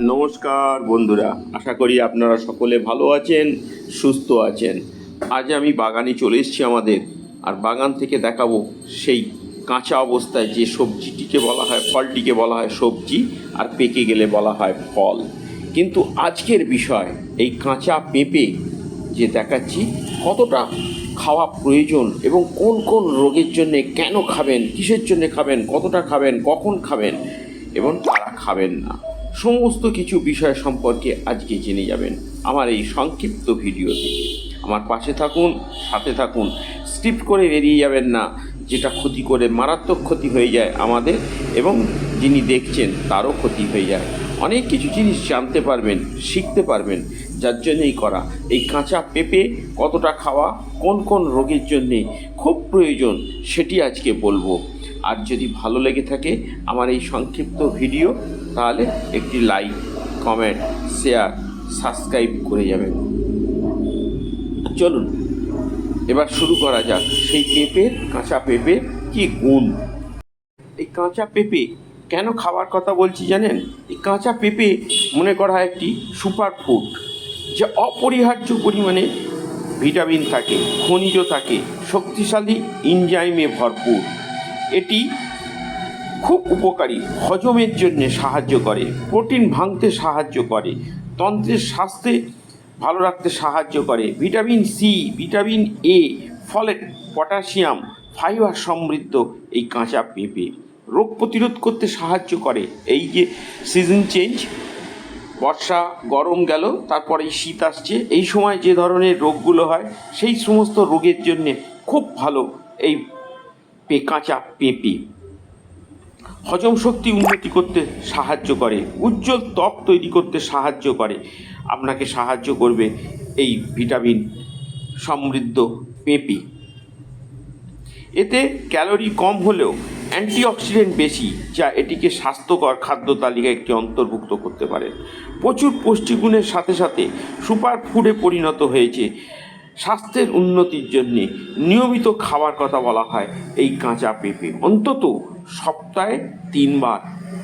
নমস্কার বন্ধুরা, আশা করি আপনারা সকলে ভালো আছেন, সুস্থ আছেন। আজ আমি বাগানে চলে এসেছি আমাদের, আর বাগান থেকে দেখাবো সেই কাঁচা অবস্থায় যে সবজিটিকে বলা হয়, ফলটিকে বলা হয় সবজি, আর পেকে গেলে বলা হয় ফল। কিন্তু আজকের বিষয়, এই কাঁচা পেঁপে যে দেখাচ্ছি, কতটা খাওয়া প্রয়োজন এবং কোন কোন রোগের জন্য কেন খাবেন, কিসের জন্য খাবেন, কতটা খাবেন, কখন খাবেন এবং তারা খাবেন না। সমস্ত কিছু বিষয় সম্পর্কে আজকে জেনে যাবেন আমার এই সংক্ষিপ্ত ভিডিও থেকে আমার পাশে থাকুন, সাথে থাকুন। স্কিপ করে বেরিয়ে যাবেন না, যেটা ক্ষতি করে মারাত্মক ক্ষতি হয়ে যায় আমাদের এবং যিনি দেখছেন তারও ক্ষতি হয়ে যায়। অনেক কিছু জিনিস জানতে পারবেন, শিখতে পারবেন, যার জন্যই করা। এই কাঁচা পেঁপে কতটা খাওয়া, কোন কোন রোগের জন্যে খুব প্রয়োজন, সেটি আজকে বলব। আর যদি ভালো লেগে থাকে আমার এই সংক্ষিপ্ত ভিডিও, তাহলে একটি লাইক, কমেন্ট, শেয়ার, সাবস্ক্রাইব করে যাবেন। চলুন, এবার শুরু করা যাক। সেই পেঁপের কাঁচা পেঁপে কি গুণ? এই কাঁচা পেঁপে কেন খাওয়ার কথা বলছি জানেন? এই কাঁচা পেঁপে মনে করা হয় একটি সুপার ফুড যা অপরিহার্য পরিমাণে ভিটামিন থাকে, খনিজ থাকে, শক্তিশালী ইনজাইমে ভরপুর। এটি খুব উপকারী। হজমের জন্যে সাহায্য করে, প্রোটিন ভাঙতে সাহায্য করে, তন্ত্রের স্বাস্থ্যে ভালো রাখতে সাহায্য করে। Vitamin C vitamin A folate, potassium, fibre সমৃদ্ধ এই কাঁচা পেঁপে রোগ প্রতিরোধ করতে সাহায্য করে। এই যে সিজন চেঞ্জ, বর্ষা গরম গেল তারপরে শীত আসছে। এই সময় যে ধরনের রোগগুলো হয়, সেই সমস্ত রোগের জন্যে খুব ভালো এই পে কাঁচা পেঁপে। হজম শক্তি উন্নতি করতে সাহায্য করে, উজ্জ্বল ত্বক তৈরি করতে সাহায্য করে। আপনাকে সাহায্য করবে এই ভিটামিন সমৃদ্ধ পেঁপে। এতে ক্যালোরি কম হলেও অ্যান্টিঅক্সিডেন্ট বেশি, যা এটিকে স্বাস্থ্যকর খাদ্য তালিকায় একটি অন্তর্ভুক্ত করতে পারে। প্রচুর পুষ্টিগুণের সাথে সাথে সুপার ফুডে পরিণত হয়েছে স্বাস্থ্যের উন্নতির জন্যে নিয়মিত খাওয়ার কথা বলা হয় এই কাঁচা পেঁপে। অন্তত সপ্তাহে তিনবার।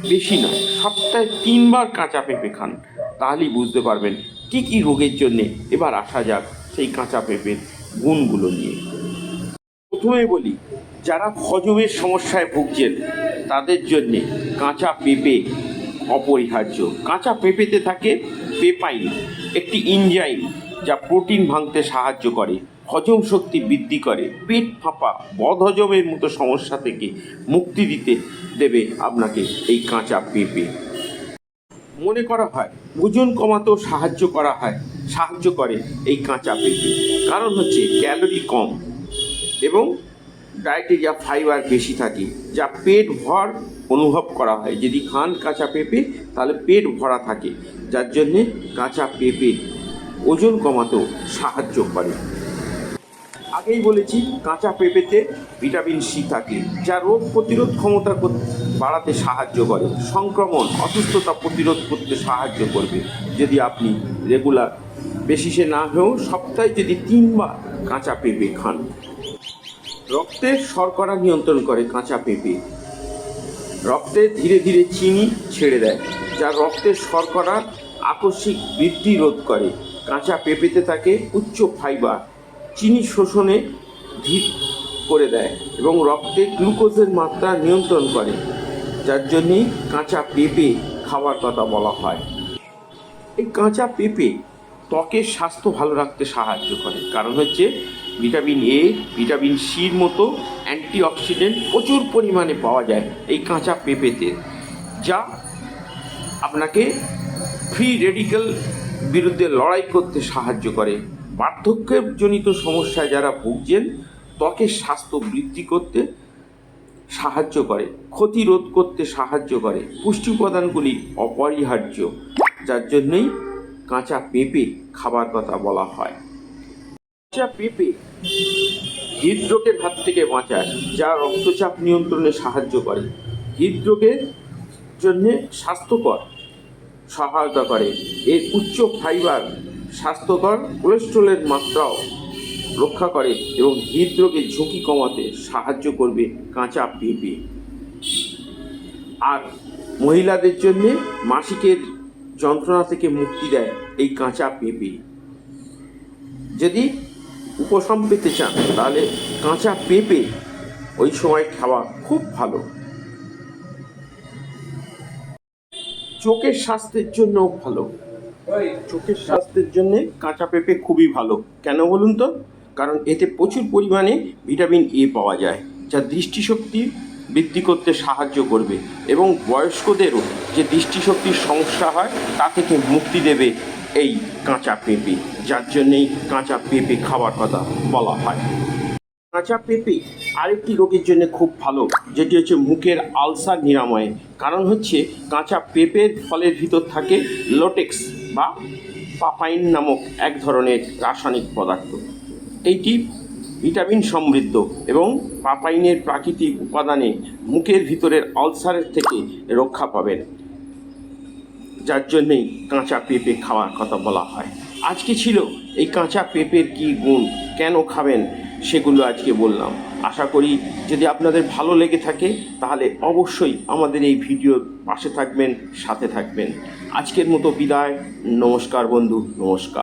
বেশি নয়, সপ্তাহে তিনবার কাঁচা পেঁপে খান। তাহলেই বুঝতে পারবেন কি কি রোগের জন্যে এবার আসা যাক সেই কাঁচা পেঁপের গুণগুলো নিয়ে। প্রথমে বলি, যারা হজমের সমস্যায় ভুগছেন, তাদের জন্যে কাঁচা পেঁপে অপরিহার্য। কাঁচা পেঁপেতে থাকে পেপাইন, একটি ইনজাইম। যা প্রোটিন ভাঙতে সাহায্য করে, হজম শক্তি বৃদ্ধি করে। পেট ফাঁপা, বদহজমের মতো সমস্যা থেকে মুক্তি দিতে দেবে আপনাকে এই কাঁচা পেঁপে। মনে করা হয়, ওজন কমাতেও সাহায্য করা হয়, সাহায্য করে এই কাঁচা পেঁপে। কারণ হচ্ছে ক্যালোরি কম এবং ডায়েটে যা ফাইবার বেশি থাকে, যা পেট ভর অনুভব করা হয়। যদি খান কাঁচা পেঁপে, তাহলে পেট ভরা থাকে। যার জন্যে কাঁচা পেঁপে ওজন কমাতেও সাহায্য করে। আগেই বলেছি, কাঁচা পেঁপেতে ভিটামিন সি থাকে, যা রোগ প্রতিরোধ ক্ষমতা বাড়াতে সাহায্য করে। সংক্রমণ, অসুস্থতা প্রতিরোধ করতে সাহায্য করবে। যদি আপনি রেগুলার বেশিসে না হয়েও সপ্তাহে যদি তিনবার কাঁচা পেঁপে খান রক্তের শর্করা নিয়ন্ত্রণ করে কাঁচা পেঁপে। রক্তে ধীরে ধীরে চিনি ছেড়ে দেয়, যা রক্তের শর্করার আকস্মিক বৃদ্ধি রোধ করে। কাঁচা পেঁপেতে থাকে উচ্চ ফাইবার, চিনি শোষণে ধীর করে দেয় এবং রক্তে গ্লুকোজের মাত্রা নিয়ন্ত্রণ করে, যার জন্যেই কাঁচা পেঁপে খাওয়ার কথা বলা হয়। এই কাঁচা পেঁপে ত্বকের স্বাস্থ্য ভালো রাখতে সাহায্য করে, কারণ হচ্ছে ভিটামিন এ ভিটামিন সির মতো অ্যান্টিঅক্সিডেন্ট প্রচুর পরিমাণে পাওয়া যায় এই কাঁচা পেঁপেতে, যা আপনাকে ফ্রি রেডিক্যাল বিরুদ্ধে লড়াই করতে সাহায্য করে। বার্ধক্যজনিত সমস্যায় যারা ভুগছেন ত্বকের স্বাস্থ্য বৃদ্ধি করতে সাহায্য করে ক্ষতি রোধ করতে সাহায্য করে। পুষ্টি উপাদানগুলি অপরিহার্য, যার জন্যই কাঁচা পেঁপে খাবার কথা বলা হয়। কাঁচা পেঁপে হৃদরোগের হাত থেকে বাঁচায়, যা রক্তচাপ নিয়ন্ত্রণে সাহায্য করে। হৃদরোগের জন্যে স্বাস্থ্যকর সহায়তা করে। এর উচ্চ ফাইবার স্বাস্থ্যকর কোলেস্ট্রলের মাত্রাও রক্ষা করে এবং হৃদরোগের ঝুঁকি কমাতে সাহায্য করবে কাঁচা পেঁপে। আর মহিলাদের জন্যে মাসিকের যন্ত্রণা থেকে মুক্তি দেয় এই কাঁচা পেঁপে। যদি উপশম পেতে চান, তাহলে কাঁচা পেঁপে ওই সময় খাওয়া খুব ভালো। চোখের স্বাস্থ্যের জন্য ভালো। চোখের স্বাস্থ্যের জন্য কাঁচা পেঁপে খুবই ভালো। কেন বলুন তো? কারণ এতে প্রচুর পরিমাণে ভিটামিন এ পাওয়া যায়, যা দৃষ্টিশক্তি বৃদ্ধি করতে সাহায্য করবে এবং বয়স্কদেরও যে দৃষ্টিশক্তির সমস্যা হয়, তা থেকে মুক্তি দেবে এই কাঁচা পেঁপে, যার জন্যেই কাঁচা পেঁপে খাওয়ার কথা বলা হয়। কাঁচা পেঁপে আরেকটি রোগের জন্য খুব ভালো, যেটি হচ্ছে মুখের আলসার নিরাময়ে। কারণ হচ্ছে কাঁচা পেঁপের ফলের ভিতর থাকে লোটেক্স বা পাপাইন নামক এক ধরনের রাসায়নিক পদার্থ। এইটি ভিটামিন সমৃদ্ধ এবং পাপাইনের প্রাকৃতিক উপাদানে মুখের ভিতরের আলসারের থেকে রক্ষা পাবেন, যার জন্যেই কাঁচা পেঁপে খাওয়ার কথা বলা হয়। আজকে ছিল এই কাঁচা পেঁপের কি গুণ, কেন খাবেন সেগুলো আজকে বললাম। আশা করি যদি আপনাদের ভালো লেগে থাকে, তাহলে অবশ্যই আমাদের এই ভিডিওর পাশে থাকবেন, সাথে থাকবেন। আজকের মতো বিদায়। নমস্কার বন্ধু, নমস্কার।